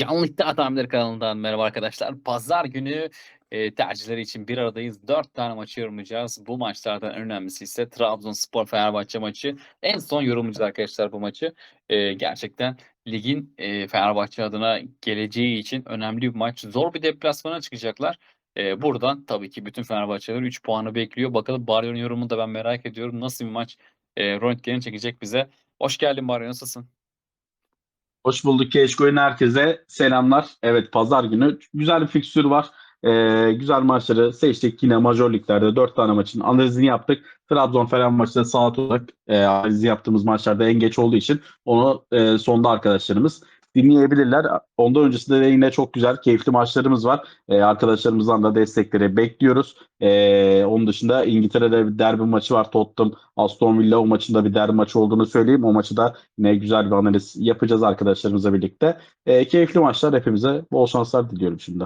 Canlı İddia Tahminleri kanalından merhaba arkadaşlar. Pazar günü e, tercihleri için bir aradayız. Dört tane maçı yorumlayacağız. Bu maçlardan en önemlisi ise Trabzonspor Fenerbahçe maçı. En son yorumlayacağız arkadaşlar bu maçı. E, gerçekten ligin e, Fenerbahçe adına geleceği için önemli bir maç. Zor bir deplasmana çıkacaklar. E, buradan tabii ki bütün Fenerbahçeler 3 puanı bekliyor. Bakalım Baryon yorumunu da ben merak ediyorum. Nasıl bir maç e, röntgeni çekecek bize. Hoş geldin Baryon nasılsın? Hoş bulduk Keşkoy'un herkese selamlar. Evet pazar günü güzel bir fikstür var. Ee, güzel maçları seçtik. Yine major liglerde 4 tane maçın analizini yaptık. Trabzon falan maçı da saat olarak e, analizi yaptığımız maçlarda en geç olduğu için onu e, sonda arkadaşlarımız dinleyebilirler. Ondan öncesinde de yine çok güzel, keyifli maçlarımız var. E, arkadaşlarımızdan da destekleri bekliyoruz. E, onun dışında İngiltere'de bir derbi maçı var. Tottenham, Aston Villa o maçında bir derbi maçı olduğunu söyleyeyim. O maçı da yine güzel bir analiz yapacağız arkadaşlarımızla birlikte. E, keyifli maçlar hepimize bol şanslar diliyorum şimdi.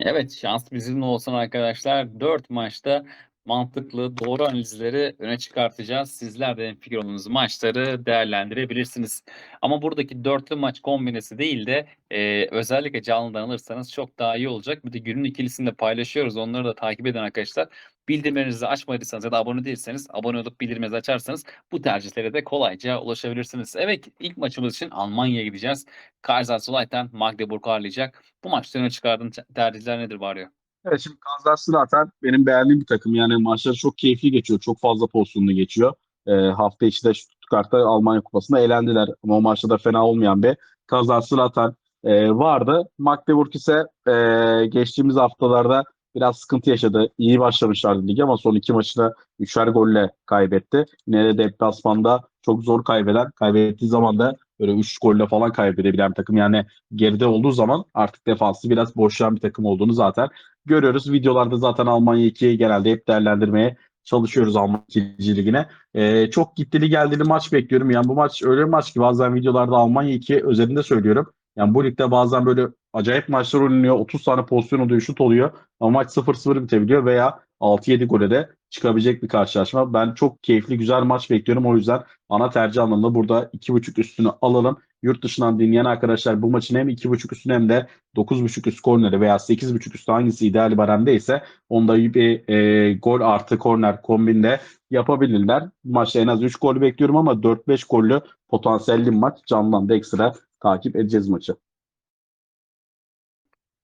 Evet şans bizimle olsun arkadaşlar. 4 maçta mantıklı, doğru analizleri öne çıkartacağız. Sizler de fikir olduğunuz maçları değerlendirebilirsiniz. Ama buradaki dörtlü maç kombinesi değil de e, özellikle canlıdan alırsanız çok daha iyi olacak. Bir de günün ikilisini de paylaşıyoruz. Onları da takip edin arkadaşlar. Bildirimlerinizi açmadıysanız ya da abone değilseniz abone olup bildirimlerinizi açarsanız bu tercihlere de kolayca ulaşabilirsiniz. Evet ilk maçımız için Almanya'ya gideceğiz. Kaiserslautern Magdeburg'u ağırlayacak. Bu maçta öne çıkardığın tercihler nedir Barıyor? Evet şimdi Kansas zaten benim beğendiğim bir takım. Yani maçları çok keyifli geçiyor. Çok fazla pozisyonlu geçiyor. E, hafta içi de Stuttgart'ta Almanya Kupası'nda eğlendiler. Ama o maçta da fena olmayan bir Kansas zaten e, vardı. Magdeburg ise e, geçtiğimiz haftalarda biraz sıkıntı yaşadı. İyi başlamışlardı ligi ama son iki maçını üçer golle kaybetti. Yine de deplasmanda çok zor kaybeden, kaybettiği zaman da böyle 3 golle falan kaybedebilen bir takım. Yani geride olduğu zaman artık defansı biraz boşlayan bir takım olduğunu zaten görüyoruz. Videolarda zaten Almanya 2'yi genelde hep değerlendirmeye çalışıyoruz Almanya 2. ligine. Ee, çok gittili geldili maç bekliyorum. Yani bu maç öyle bir maç ki bazen videolarda Almanya 2 özelinde söylüyorum. Yani bu ligde bazen böyle acayip maçlar oynanıyor. 30 tane pozisyon oluyor, şut oluyor. Ama maç 0-0 bitebiliyor veya 6-7 gole de çıkabilecek bir karşılaşma. Ben çok keyifli, güzel maç bekliyorum. O yüzden ana tercih anlamında burada 2.5 üstünü alalım. Yurt dışından dinleyen arkadaşlar bu maçın hem 2.5 üstünü hem de 9.5 üst korneri veya 8.5 üstü hangisi ideal baremde ise onda bir e, gol artı korner kombinde yapabilirler. Maçta en az 3 gol bekliyorum ama 4-5 gollü potansiyelli maç canlandı ekstra takip edeceğiz maçı.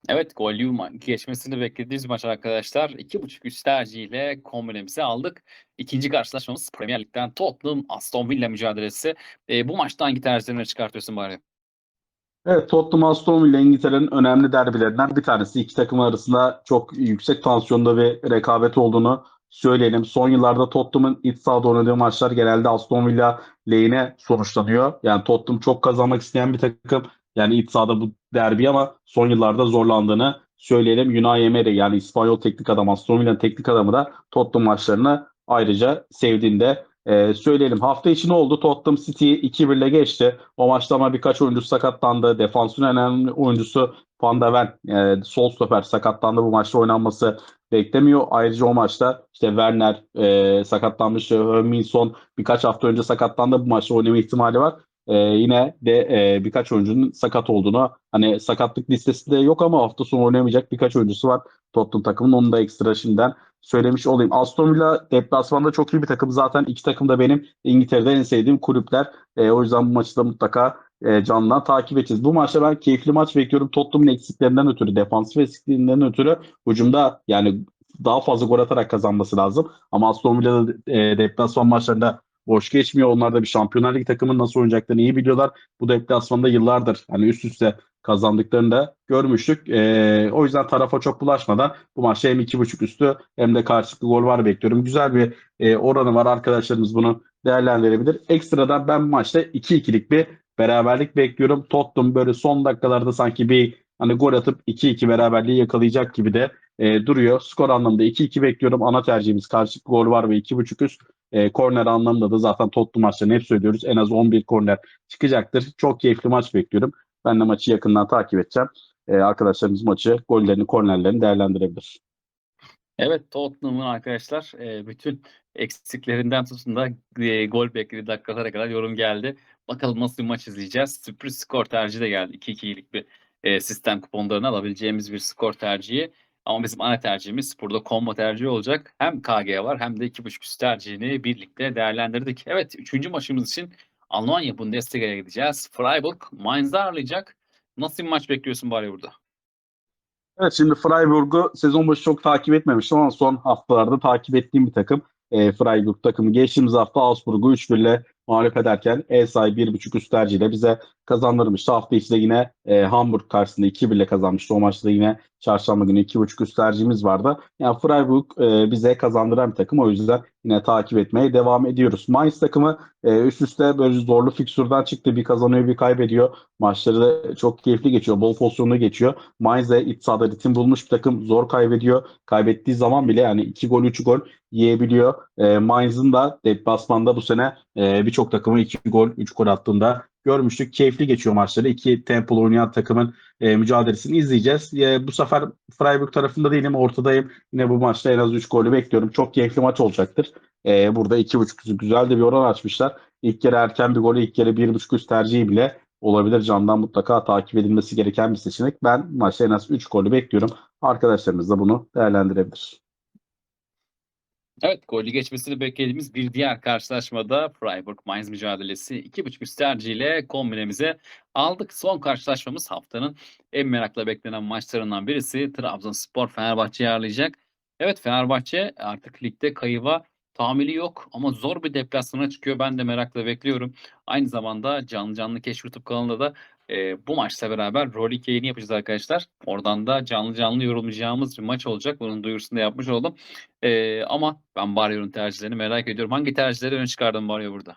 Evet gollü ma- geçmesini beklediğimiz maç arkadaşlar. 2.5 üst tercihiyle kombinemizi aldık. İkinci karşılaşmamız Premier Lig'den Tottenham Aston Villa mücadelesi. E, bu maçta hangi tercihlerini çıkartıyorsun bari? Evet Tottenham Aston Villa İngiltere'nin önemli derbilerinden bir tanesi. İki takım arasında çok yüksek tansiyonda bir rekabet olduğunu söyleyelim. Son yıllarda Tottenham'ın iç sahada oynadığı maçlar genelde Aston Villa lehine sonuçlanıyor. Yani Tottenham çok kazanmak isteyen bir takım. Yani iç sahada bu derbi ama son yıllarda zorlandığını söyleyelim. Unai Emery yani İspanyol teknik adam Aston Villa'nın teknik adamı da Tottenham maçlarını ayrıca sevdiğinde ee, söyleyelim. Hafta içi ne oldu? Tottenham City 2-1 ile geçti. O maçta ama birkaç oyuncu sakatlandı. Defansın önemli oyuncusu Van de Ven, e, sol stoper sakatlandı. Bu maçta oynanması beklemiyor. Ayrıca o maçta işte Werner e, sakatlanmış. Minson birkaç hafta önce sakatlandı. Bu maçta oynama ihtimali var. E, yine de e, birkaç oyuncunun sakat olduğunu hani sakatlık listesinde yok ama hafta sonu oynayamayacak birkaç oyuncusu var Tottenham takımının. Onu da ekstra şimdiden söylemiş olayım. Aston Villa deplasmanda çok iyi bir takım. Zaten iki takım da benim İngiltere'de en sevdiğim kulüpler. E, o yüzden bu maçı da mutlaka e, canlıdan takip edeceğiz. Bu maçta ben keyifli maç bekliyorum. Tottenham'ın eksiklerinden ötürü, defansif eksikliğinden ötürü hücumda yani daha fazla gol atarak kazanması lazım. Ama Aston Villa'da e, deplasman maçlarında boş geçmiyor. Onlar da bir Şampiyonlar Ligi takımının nasıl oynayacaklarını iyi biliyorlar. Bu deplasmanda yıllardır hani üst üste kazandıklarını da görmüştük. E, o yüzden tarafa çok bulaşmadan bu maçta hem 2.5 üstü hem de karşılıklı gol var bekliyorum. Güzel bir e, oranı var. Arkadaşlarımız bunu değerlendirebilir. Ekstradan ben bu maçta 2-2'lik bir beraberlik bekliyorum. Tottenham böyle son dakikalarda sanki bir hani gol atıp 2-2 beraberliği yakalayacak gibi de e, duruyor. Skor anlamında 2-2 bekliyorum. Ana tercihimiz karşılıklı gol var ve 2.5 üst. E, korner anlamında da zaten Tottenham maçlarını hep söylüyoruz. En az 11 korner çıkacaktır. Çok keyifli maç bekliyorum. Ben de maçı yakından takip edeceğim. E, arkadaşlarımız maçı, gollerini, kornerlerini değerlendirebilir. Evet Tottenham'ın arkadaşlar e, bütün eksiklerinden tutun da e, gol beklediği dakikalara kadar yorum geldi. Bakalım nasıl bir maç izleyeceğiz. Sürpriz skor tercihi de geldi. 2-2'lik bir e, sistem kuponlarını alabileceğimiz bir skor tercihi. Ama bizim ana tercihimiz burada combo tercihi olacak. Hem KG var hem de 2.5 üst tercihini birlikte değerlendirdik. Evet 3. maçımız için Almanya Bundesliga'ya gideceğiz. Freiburg Mainz'ı ağırlayacak. Nasıl bir maç bekliyorsun bari burada? Evet şimdi Freiburg'u sezon başı çok takip etmemiştim ama son haftalarda takip ettiğim bir takım. E, Freiburg takımı geçtiğimiz hafta Augsburg'u 3-1 ile mağlup ederken ev sahibi 1.5 üst tercihiyle bize kazandırmıştı. Hafta içi de yine e, Hamburg karşısında 2-1 ile kazanmıştı. O maçta yine çarşamba günü 2.5 üst tercihimiz vardı. Yani Freiburg e, bize kazandıran bir takım. O yüzden yine takip etmeye devam ediyoruz. Mainz takımı e, üst üste böyle zorlu fikstürden çıktı. Bir kazanıyor bir kaybediyor. Maçları da çok keyifli geçiyor. Bol pozisyonlu geçiyor. Mainz de iç sahada ritim bulmuş bir takım. Zor kaybediyor. Kaybettiği zaman bile yani 2 gol 3 gol yiyebiliyor. E, Mainz'ın da deplasmanda bu sene e, birçok takımı 2 gol 3 gol attığında görmüştük. Keyifli geçiyor maçları. İki tempolu oynayan takımın e, mücadelesini izleyeceğiz. E, bu sefer Freiburg tarafında değilim. Ortadayım. Yine bu maçta en az 3 golü bekliyorum. Çok keyifli maç olacaktır. E, burada 2.5 güzel de bir oran açmışlar. İlk kere erken bir golü, ilk kere 1.5 üst tercihi bile olabilir. Candan mutlaka takip edilmesi gereken bir seçenek. Ben maçta en az 3 golü bekliyorum. Arkadaşlarımız da bunu değerlendirebilir. Evet, golü geçmesini beklediğimiz bir diğer karşılaşmada Freiburg-Mainz mücadelesi 2.5 üst tercihiyle kombinemize aldık. Son karşılaşmamız haftanın en merakla beklenen maçlarından birisi Trabzonspor Fenerbahçe'yi ağırlayacak. Evet Fenerbahçe artık ligde kayıva tahammülü yok ama zor bir deplasmana çıkıyor. Ben de merakla bekliyorum. Aynı zamanda canlı canlı Keşf YouTube kanalında da e, bu maçla beraber Rolik yayını yapacağız arkadaşlar. Oradan da canlı canlı yorumlayacağımız bir maç olacak. Bunun duyurusunu da yapmış oldum. E, ama ben Bario'nun tercihlerini merak ediyorum. Hangi tercihleri öne çıkardın Bario burada?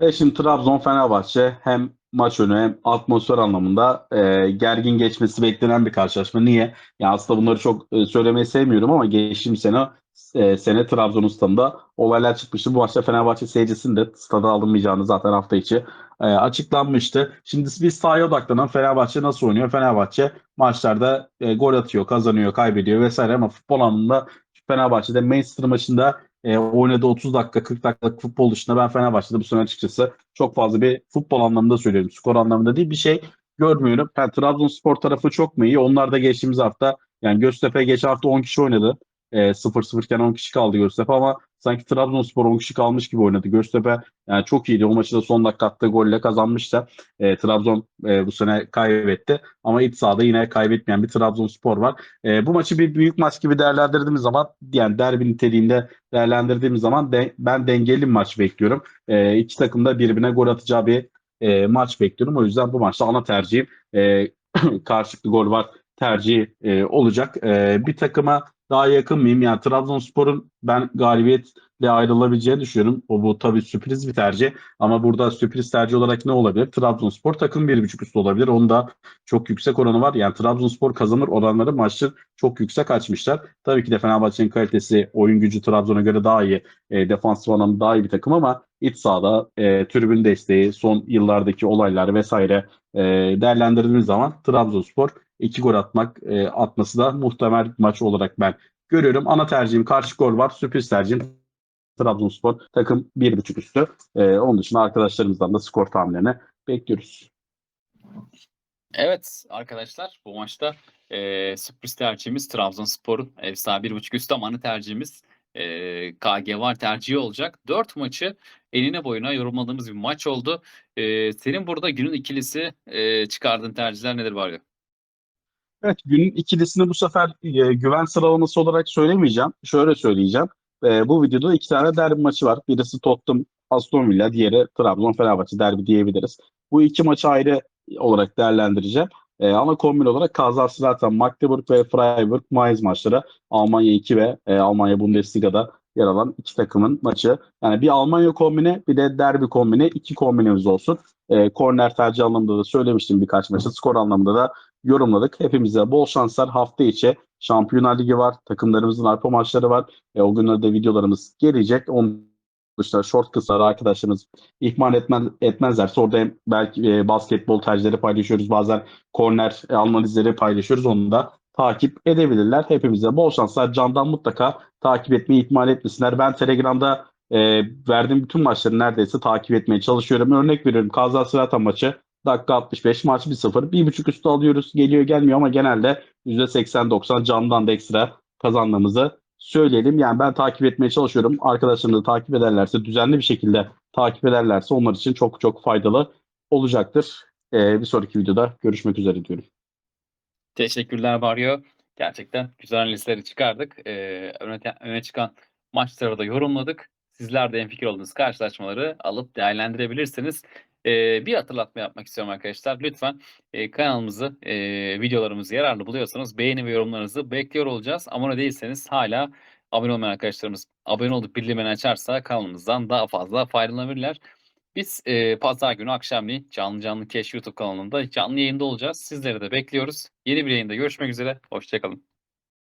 E şimdi Trabzon Fenerbahçe hem maç önü hem atmosfer anlamında e, gergin geçmesi beklenen bir karşılaşma. Niye? Ya aslında bunları çok e, söylemeyi sevmiyorum ama geçtiğim sene e, sene Trabzon'un stadında olaylar çıkmıştı. Bu maçta Fenerbahçe seyircisinin de stada alınmayacağını zaten hafta içi e, açıklanmıştı. Şimdi biz sahaya odaklanan Fenerbahçe nasıl oynuyor? Fenerbahçe maçlarda e, gol atıyor, kazanıyor, kaybediyor vesaire ama futbol anlamında Fenerbahçe'de Manchester maçında e, oynadığı 30 dakika 40 dakikalık futbol dışında ben Fenerbahçe'de bu sene açıkçası çok fazla bir futbol anlamında söylüyorum. Skor anlamında değil bir şey görmüyorum. Yani Trabzonspor tarafı çok mu iyi? Onlar da geçtiğimiz hafta yani Göztepe geçen hafta 10 kişi oynadı. E, 0-0 iken 10 kişi kaldı Göztepe ama sanki Trabzonspor 10 kişi kalmış gibi oynadı. Göztepe yani çok iyiydi. O maçı da son dakika attığı golle kazanmıştı. E, Trabzon e, bu sene kaybetti. Ama iç sahada yine kaybetmeyen bir Trabzonspor var. E, bu maçı bir büyük maç gibi değerlendirdiğimiz zaman yani derbi niteliğinde değerlendirdiğimiz zaman de, ben dengeli maç bekliyorum. E, iki takım da birbirine gol atacağı bir e, maç bekliyorum. O yüzden bu maçta ana tercihim e, karşılıklı gol var tercihi e, olacak. E, bir takıma daha yakın mıyım? Yani Trabzonspor'un ben galibiyetle ayrılabileceğini düşünüyorum. O bu tabii sürpriz bir tercih. Ama burada sürpriz tercih olarak ne olabilir? Trabzonspor takım 1.5 üstü olabilir. Onun da çok yüksek oranı var. Yani Trabzonspor kazanır oranları maçı çok yüksek açmışlar. Tabii ki de Fenerbahçe'nin kalitesi, oyun gücü Trabzon'a göre daha iyi. E, defansif anlamda daha iyi bir takım ama iç sahada e, tribün desteği, son yıllardaki olaylar vesaire e, değerlendirdiğimiz zaman Trabzonspor iki gol atmak e, atması da muhtemel maç olarak ben görüyorum. Ana tercihim karşı gol var. Sürpriz tercihim Trabzonspor takım 1.5 üstü. E, onun dışında arkadaşlarımızdan da skor tahminlerini bekliyoruz. Evet arkadaşlar bu maçta e, sürpriz tercihimiz Trabzonspor'un ev sahibi 1.5 üstü ama ana tercihimiz e, KG var tercihi olacak. 4 maçı enine boyuna yorumladığımız bir maç oldu. E, senin burada günün ikilisi e, çıkardığın tercihler nedir Baryo? Evet günün ikilisini bu sefer e, güven sıralaması olarak söylemeyeceğim. Şöyle söyleyeceğim. E, bu videoda iki tane derbi maçı var. Birisi Tottenham Aston Villa, diğeri Trabzon Fenerbahçe derbi diyebiliriz. Bu iki maçı ayrı olarak değerlendireceğim. E, ana kombin olarak Kazakistan, Magdeburg ve Freiburg Mainz maçları Almanya 2 ve e, Almanya Bundesliga'da yer alan iki takımın maçı. Yani bir Almanya kombine bir de derbi kombine iki kombinemiz olsun. E, korner tercih anlamında da söylemiştim birkaç maçı. Skor anlamında da yorumladık. Hepimize bol şanslar. Hafta içi Şampiyonlar Ligi var. Takımlarımızın arpa maçları var. E, o günlerde videolarımız gelecek. Onun dışında short kısaları arkadaşlarımız ihmal etmez, etmezlerse orada belki e, basketbol tercihleri paylaşıyoruz. Bazen korner e, analizleri paylaşıyoruz. Onu da takip edebilirler. Hepimize bol şanslar. Candan mutlaka takip etmeyi ihmal etmesinler. Ben Telegram'da e, verdiğim bütün maçları neredeyse takip etmeye çalışıyorum. Örnek veriyorum Kazasırata maçı Dakika 65 maç 1-0. 1.5 üstü alıyoruz. Geliyor gelmiyor ama genelde %80-90 camdan da ekstra kazandığımızı söyleyelim. Yani ben takip etmeye çalışıyorum. Arkadaşlarım da takip ederlerse, düzenli bir şekilde takip ederlerse onlar için çok çok faydalı olacaktır. Ee, bir sonraki videoda görüşmek üzere diyorum. Teşekkürler Mario. Gerçekten güzel analizleri çıkardık. Ee, öne, öne çıkan maçları da yorumladık. Sizler de en fikir olduğunuz karşılaşmaları alıp değerlendirebilirsiniz. Ee, bir hatırlatma yapmak istiyorum arkadaşlar. Lütfen e, kanalımızı, e, videolarımızı yararlı buluyorsanız beğeni ve yorumlarınızı bekliyor olacağız. Abone değilseniz hala abone olmayan arkadaşlarımız abone olup bildirimleri açarsa kanalımızdan daha fazla faydalanabilirler. Biz e, pazar günü akşamleyin canlı canlı Keş YouTube kanalında canlı yayında olacağız. Sizleri de bekliyoruz. Yeni bir yayında görüşmek üzere. Hoşçakalın.